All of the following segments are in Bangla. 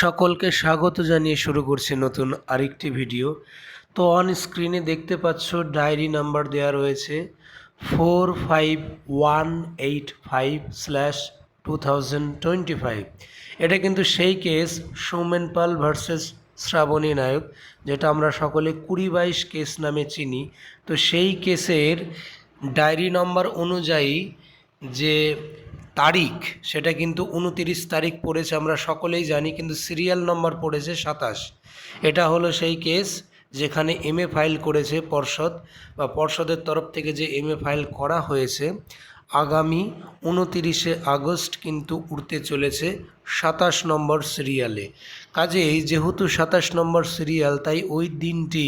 সকলকে স্বাগত জানিয়ে শুরু করছি নতুন আরেকটি ভিডিও। তো অন স্ক্রিনে দেখতে পাচ্ছ ডায়েরি নাম্বার দেওয়া রয়েছে four five one eight five slash two thousand twenty five এটা কিন্তু সেই কেস সৌমেন পাল ভার্সেস শ্রাবণী নায়ক যেটা আমরা সকলে কুড়ি বাইশ কেস নামে চিনি। তো সেই কেসের ডায়েরি নম্বর অনুযায়ী যে তারিখ, সেটা কিন্তু উনতিরিশ তারিখ পড়েছে, আমরা সকলেই জানি, কিন্তু সিরিয়াল নম্বর পড়েছে সাতাশ। এটা হলো সেই কেস যেখানে এমএ ফাইল করেছে পর্ষদ, বা পর্ষদের তরফ থেকে যে এমএ ফাইল করা হয়েছে, আগামী উনতিরিশে আগস্ট কিন্তু উঠতে চলেছে সাতাশ নম্বর সিরিয়ালে। কাজেই যেহেতু সাতাশ নম্বর সিরিয়াল, তাই ওই দিনটি,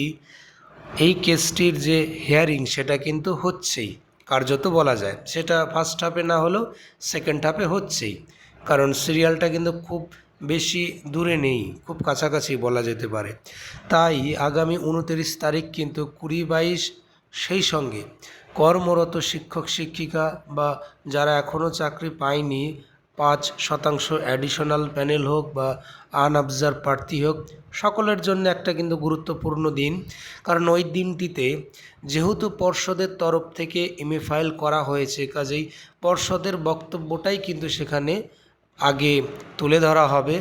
এই কেসটির যে হিয়ারিং সেটা কিন্তু হচ্ছেই। কার্যত বলা যায়। সেটা ফার্স্ট হাফে না হলেও সেকেন্ড হাফে হচ্ছেই। কারণ সিরিয়ালটা কিন্তু খুব বেশি দূরে নেই, খুব কাছাকাছি বলা যেতে পারে। তাই আগামী উনতিরিশ তারিখ কিন্তু কুড়ি বাইশ সেই সঙ্গে কর্মরত শিক্ষক শিক্ষিকা বা যারা এখনও চাকরি পায়নি পাঁচ শতাংশ অ্যাডিশনাল প্যানেল হোক বা আনঅবজার্ভ প্রার্থী হোক, সকলের জন্য একটা কিন্তু গুরুত্বপূর্ণ দিন। কারণ ওই দিনটিতে যেহেতু পর্ষদের তরফ থেকে এমএ ফাইল করা হয়েছে, কাজেই পর্ষদের বক্তব্যটাই কিন্তু সেখানে আগে তুলে ধরা হবে।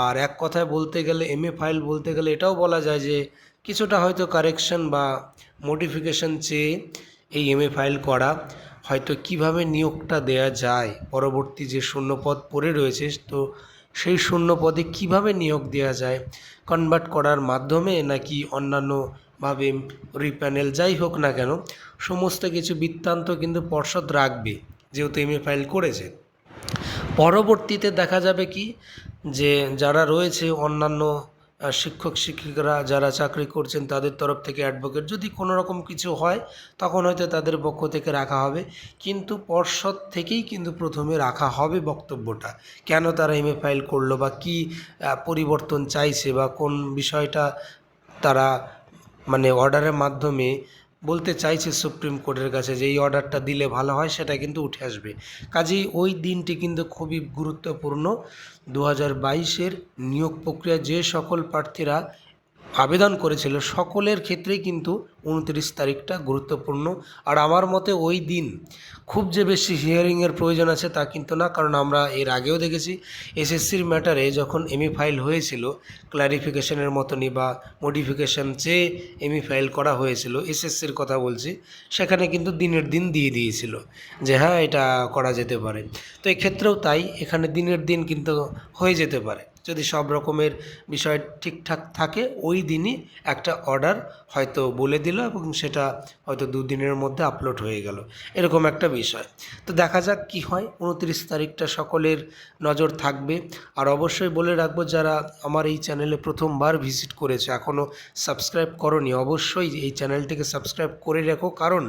আর এক কথায় বলতে গেলে এমএ ফাইল বলতে গেলে এটাও বলা যায় যে, কিছুটা হয়তো কারেকশন বা মডিফিকেশন চেয়ে এই এমএ ফাইল করা। হয়তো কীভাবে নিয়োগটা দেয়া যায়, পরবর্তী যে শূন্যপদ পড়ে রয়েছে, তো সেই শূন্য পদে কীভাবে নিয়োগ দেওয়া যায় কনভার্ট করার মাধ্যমে নাকি অন্যান্যভাবে রিপ্যানেল যাই হোক না কেন, সমস্ত কিছু বৃত্তান্ত কিন্তু পর্ষদ রাখবে, যেহেতু এমএ ফাইল করেছে। পরবর্তীতে দেখা যাবে কি, যে যারা রয়েছে অন্যান্য শিক্ষক, শিক্ষিকারা যারা চাকরি করছেন তাদের তরফ থেকে অ্যাডভোকেট যদি কোনো রকম কিছু হয়, তখন হয়তো তাদের পক্ষ থেকে রাখা হবে। কিন্তু পর্ষদ থেকেই কিন্তু প্রথমে রাখা হবে বক্তব্যটা। কেন তারা এমএ ফাইল করল বা কি পরিবর্তন চাইছে বা কোন বিষয়টা তারা মানে অর্ডারের মাধ্যমে বলতে চাইছে সুপ্রিম কোর্টের কাছে যে এই অর্ডারটা দিলে ভালো হয়, সেটা কিন্তু উঠে আসবে। কাজেই ওই দিনটি কিন্তু খুবই গুরুত্বপূর্ণ। দু হাজার বাইশের নিয়োগ প্রক্রিয়া, যে সকল প্রার্থীরা আবেদন করেছিল, সকলের ক্ষেত্রেই কিন্তু উনত্রিশ তারিখটা গুরুত্বপূর্ণ। আর আমার মতে ওই দিন খুব যে বেশি হিয়ারিংয়ের প্রয়োজন আছে তা কিন্তু না, কারণ আমরা এর আগেও দেখেছি এসএসসির ম্যাটারে যখন এমই ফাইল হয়েছিল ক্লারিফিকেশনের মতনই বা মডিফিকেশন চেয়ে এমই ফাইল করা হয়েছিল এসএসসির কথা বলছি, সেখানে কিন্তু দিনের দিন দিয়ে দিয়েছিল যে হ্যাঁ এটা করা যেতে পারে। তো এক্ষেত্রেও তাই, এখানে দিনের দিন কিন্তু হয়ে যেতে পারে। যদি সব রকমের বিষয় ঠিকঠাক থাকে, ওই দিনই একটা অর্ডার হয়তো বলে দিল এবং সেটা হয়তো দুদিনের মধ্যে আপলোড হয়ে গেল। এরকম একটা বিষয়। তো দেখা যাক কি হয়। উনত্রিশ তারিখটা সকলের নজর থাকবে। আর অবশ্যই বলে রাখব, যারা আমার এই চ্যানেলে প্রথমবার ভিজিট করেছে এখনও সাবস্ক্রাইব করনি, অবশ্যই এই চ্যানেলটিকে সাবস্ক্রাইব করে রাখো। কারণ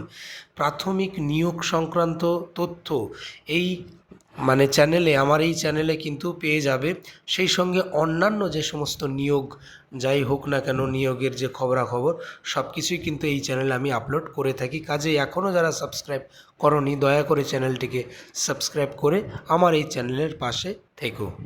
প্রাথমিক নিয়োগ সংক্রান্ত তথ্য এই মানে চ্যানেলে আমার এই চ্যানেলে কিন্তু পেয়ে যাবে। সেই সঙ্গে অন্যান্য যে সমস্ত নিয়োগ, যাই হোক না কেন, নিয়োগের যে খবরাখবর সব কিছুই কিন্তু এই চ্যানেলে আমি আপলোড করে থাকি। কাজে এখনও যারা সাবস্ক্রাইব করনি, দয়া করে চ্যানেলটিকে সাবস্ক্রাইব করে আমার এই চ্যানেলের পাশে থেকো।